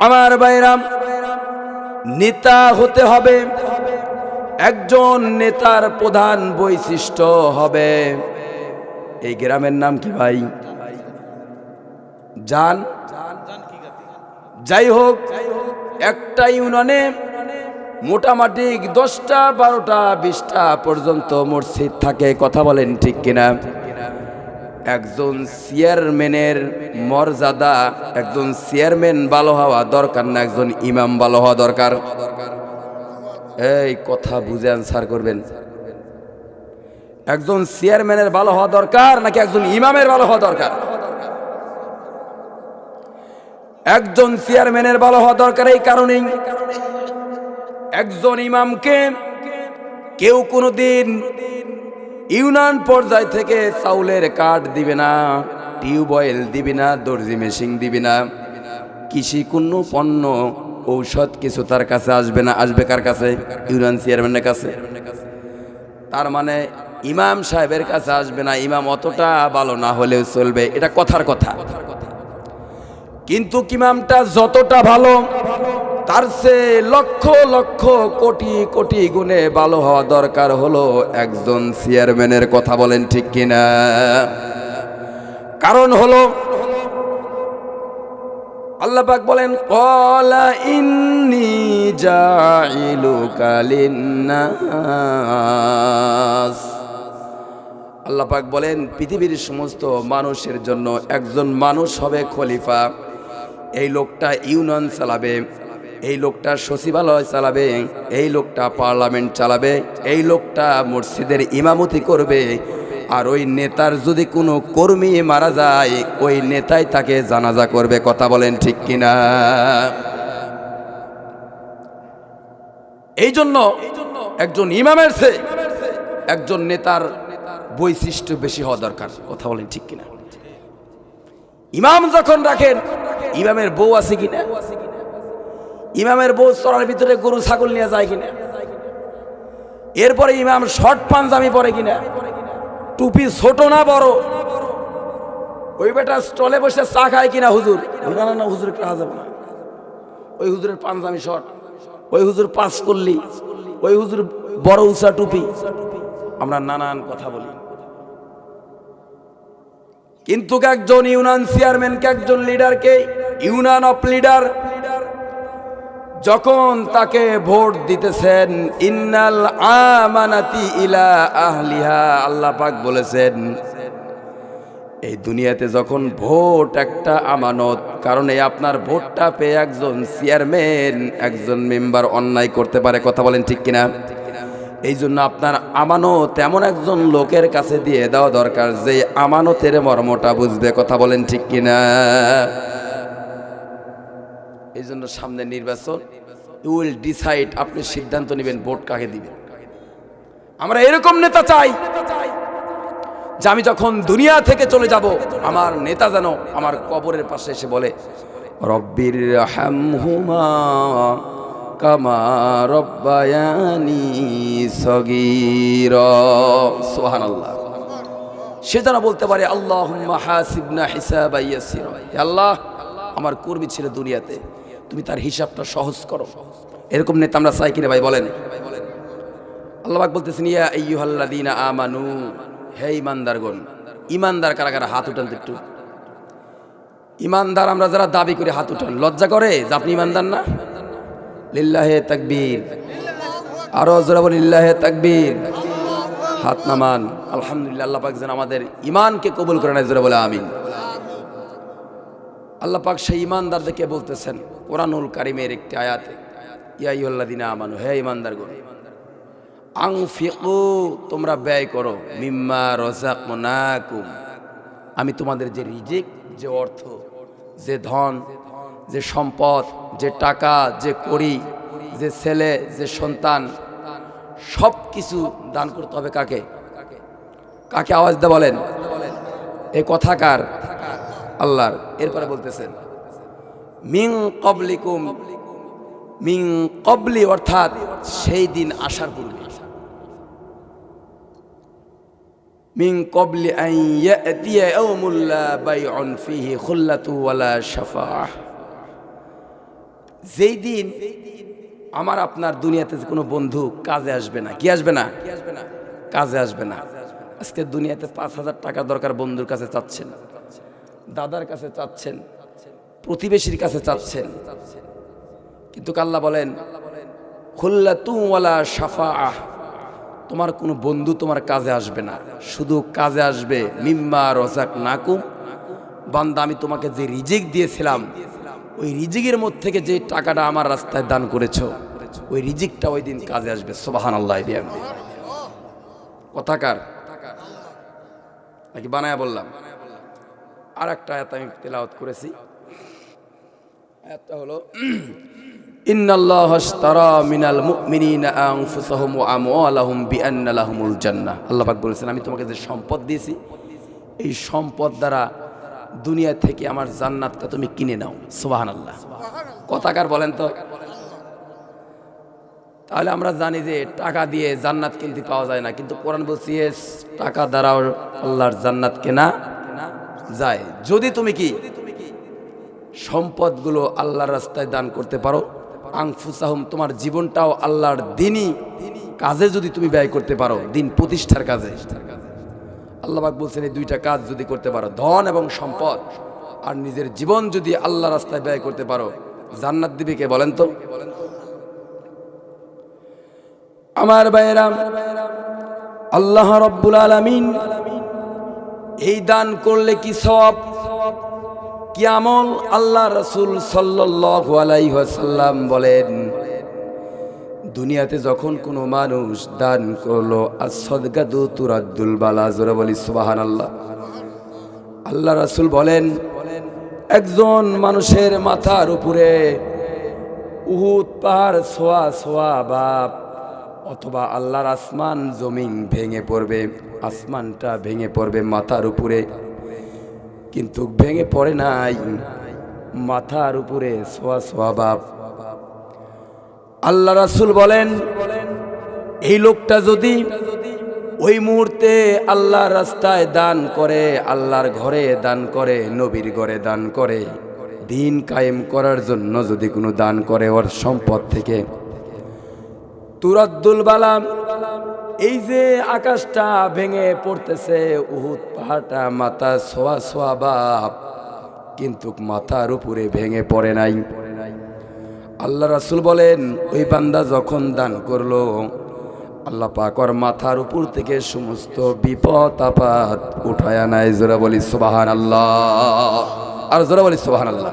আমার বাইরাম নেতা হতে হবে। একজন নেতার প্রধান বৈশিষ্ট্য হবে। এই গ্রামের নাম কি ভাই? জান। যাই হোক, একটা ইউনিয়নে মোটামুটি দশটা, বারোটা, বিশটা পর্যন্ত মসজিদ থাকে। কথা বলেন ঠিক কিনা? একজন চেয়ারম্যানের মর্যাদা, একজন চেয়ারম্যান ভালো হওয়া দরকার না, একজন ইমাম ভালো হওয়া দরকার। এই কথা বুঝে আনসার করবেন। একজন চেয়ারম্যানের ভালো হওয়া দরকার নাকি একজন ইমামের ভালো হওয়া দরকার? একজন চেয়ারম্যানের ভালো হওয়া দরকার এই কারণেই। একজন ইমামকে কেউ কোনোদিন ইউনিয়ন পর্যায় থেকে চাউলের কাঠ দিবে না, টিউবওয়েল দিবি না, দর্জি মেশিন দিবি না। কৃষি কোনো পণ্য, ঔষধ কিছু তার কাছে আসবে না। আসবে কার কাছে? ইউনিয়ন চেয়ারম্যানের কাছে। তার মানে ইমাম সাহেবের কাছে আসবে না। ইমাম অতটা ভালো না হলেও চলবে। এটা কথার কথা। কিন্তু ইমামটা যতটা ভালো তার সে লক্ষ লক্ষ কোটি কোটি গুণে ভালো হওয়া দরকার হলো একজন চেয়ারম্যানের কথা বলেন ঠিক কিনা? কারণ হলো, আল্লাহ পাক বলেন, কলা ইন্নি জাইলুকা লিন্নাস। আল্লাহ পাক বলেন, পৃথিবীর সমস্ত মানুষের জন্য একজন মানুষ হবে খলিফা। এই লোকটা ইউনিয়ন চালাবে এই লোকটা সচিবালয় চালাবে, এই লোকটা পার্লামেন্ট চালাবে, এই লোকটা মসজিদের ইমামতি করবে। আর ওই নেতার যদি কোনো কর্মী মারা যায়, ওই নেতাই তাকে জানাজা করবে, কথা বলেন ঠিক কিনা? এই জন্য একজন ইমামের সে একজন নেতার বৈশিষ্ট্য বেশি হওয়া দরকার, কথা বলেন ঠিক কিনা? ইমাম যখন রাখেন, ইমামের বউ আছে কিনা? ইমামের বউ চড়ার ভিতরে গরু, ছাগল নিয়ে যায় কিনা? এরপরে ইমাম শর্ট পাঞ্জামি পরে কিনা? টুপি ছোট না বড়? ওই বেটা স্টলে বসে চা খায় কিনা হুজুর? না হুজুর একটু যাবে না। ওই হুজুরের পাঞ্জামি শর্ট, ওই হুজুর পাস করলি ওই হুজুর বড় উঁচা টুপি। আমরা নানান কথা বলি। কিন্তু একজন ইউনিয়ন চেয়ারম্যানকে একজন লিডারকে ইউনান অফ লিডার যখন তাকে ভোট দিতেছেন, ইন্নাল আমানাতি ইলা আহলিহা আল্লাহ পাক বলেছেন, এই দুনিয়াতে যখন ভোট একটা আমানত, কারণ এই আপনার ভোটটা পেয়ে একজন চেয়ারম্যান, একজন মেম্বার অন্যায় করতে পারে, কথা বলেন ঠিক কিনা? এই জন্য আপনার আমানত এমন একজন লোকের কাছে দিয়ে দেওয়া দরকার, যে আমানতের মর্মটা বুঝবে, কথা বলেন ঠিক কিনা? এই জন্য সামনে নির্বাচন। ইউ উইল ডিসাইড আপনি সিদ্ধান্ত নেবেন, ভোট কাকে দিবেন। আমরা এরকম নেতা চাই যে আমি যখন দুনিয়া থেকে চলে যাব, আমার নেতা যেন আমার কবরের পাশে এসে বলে, রব্বির হামহুমা কামা রব্বায়ানি সগীর। সুবহানাল্লাহ। সে যেন বলতে পারে আল্লাহ হাসিবনা হিসাব আল্লাহ, আমার কর্মী ছিল দুনিয়াতে। তুমি তার হিসাবটা সহজ করো। এরকম নেতা আমরা চাই কিনা ভাই বলেন? আল্লাহ বলতেছেন, ইয়া আইয়ুহাল্লাযীনা আমানু হে ইমানদারগণ, ইমানদার কারা কারা হাত উঠান একটু। ইমানদার আমরা যারা দাবি করে হাত উঠান, লজ্জা করে যে আপনি ইমানদার না? লিল্লাহে তাকবীর। আরও জোরা বলি, লিল্লাহে তাকবীর হাত নামান। আলহামদুলিল্লাহ, আল্লাহ পাক যেন আমাদের ইমানকে কবুল করে নেয়, জোরা বলে আমিন। আল্লাহ পাক সেই ইমানদারদেরকে বলতেছেন কোরআনুল কারিমের একটি আয়াতে ইয়াইউল্লাদিনা আমানু, হে ইমানদারগণ আংফিকু তোমরা ব্যয় করো, মিম্মা রজাকুম আমি তোমাদের যে রিজিক, যে অর্থ, যে ধন, যে সম্পদ, যে টাকা, যে করি যে ছেলে, যে সন্তান সব কিছু দান করতে হবে কাকে? কাকে আওয়াজ দে বলেন? এই কথাকার আল্লাহর। এরপরে বলতেছেন মিং কবলিকুম মিং কবলি অর্থাৎ সেই দিন আসার পূর্বে। মিং কবলি যেই দিন আমার আপনার দুনিয়াতে কোনো বন্ধু কাজে আসবে না, কি আসবে না? কাজে আসবে না। আজকে দুনিয়াতে পাঁচ হাজার টাকা দরকার বন্ধুর কাছে চাচ্ছেন, দাদার কাছে চাচ্ছেন প্রতিবেশীর কাছে চাচ্ছেন। কিন্তু কাল্লা বলেন, খুল্লা তুওয়ালা সাফা আহ তোমার কোনো বন্ধু তোমার কাজে আসবে না। শুধু কাজে আসবে, মিম্মা রজাক নাকুম বান্দা, আমি তোমাকে যে রিজিক দিয়েছিলাম, ওই রিজিকের মধ্যে থেকে যে টাকাটা আমার রাস্তায় দান করেছ, ওই রিজিকটা ওই দিন কাজে আসবে। সোবাহান আল্লাহ কথাকার নাকি বানায়া বললাম? আর একটা আয়াত আমি তেলাওয়াত করেছি। জান্নাহ। আল্লাহ পাক বলেছেন আমি তোমাকে যে সম্পদ দিয়েছি এই সম্পদ দ্বারা দুনিয়া থেকে আমার জান্নাতটা তুমি কিনে নাও। সুবহানাল্লাহ। কথাকার বলেন তো। তাহলে আমরা জানি যে টাকা দিয়ে জান্নাত কিনতে পাওয়া যায় না কিন্তু কোরআন বলছি "এস, টাকা দ্বারাও আল্লাহর জান্নাত কেনা যায়। যদি তুমি কি? সম্পদগুলো আল্লাহর রাস্তায় দান করতে পারো। আংফুসাহুম তোমার জীবনটাও আল্লাহর দিনই কাজে যদি তুমি ব্যয় করতে পারো, দিন প্রতিষ্ঠার কাজে। আল্লাহবাক বলছেন, এই দুইটা কাজ যদি করতে পারো, ধন এবং সম্পদ, আর নিজের জীবন যদি আল্লাহ রাস্তায় ব্যয় করতে পারো, জান্নাত দিবে কে বলেন তো? আমার বাইরাম আল্লাহ রব্বুল আলামিন এই দান করলে কি সব কি আমল আল্লাহ রসুল ওয়াসাল্লাম বলেন, দুনিয়াতে যখন কোনো মানুষ দান করল বালা সুবহানাল্লাহ। আল্লাহ রাসূল বলেন, একজন মানুষের মাথার উপরে উহুদ পাহাড় সোয়া সোয়া বাপ, অথবা আল্লাহর আসমান জমিন ভেঙে পড়বে, আসমানটা ভেঙে পড়বে মাথার উপরে। কিন্তু ভেঙে পড়ে নাই। মাথার উপরে সোয়া সোয়া বাপ। আল্লাহ রাসুল বলেন, এই লোকটা যদি ওই মুহূর্তে আল্লাহর রাস্তায় দান করে, আল্লাহর ঘরে দান করে, নবীর ঘরে দান করে, দিন কায়েম করার জন্য যদি কোনো দান করে, ওর সম্পদ থেকে। তুরাদ্দুল বালাম এই যে আকাশটা ভেঙে পড়তেছে, উহুদ পাহাড়টা মাথা সোয়া সোয়া বাপ, কিন্তু মাথার উপরে ভেঙে পড়ে নাই। আল্লাহ রাসুল বলেন, ওই বান্দা যখন দান করল, আল্লাহ পাকর মাথার উপর থেকে সমস্ত বিপদ আপাত উঠায় নাই। জোরা বলি সুবাহান আল্লাহ আর জোরা বলি সুবাহান আল্লাহ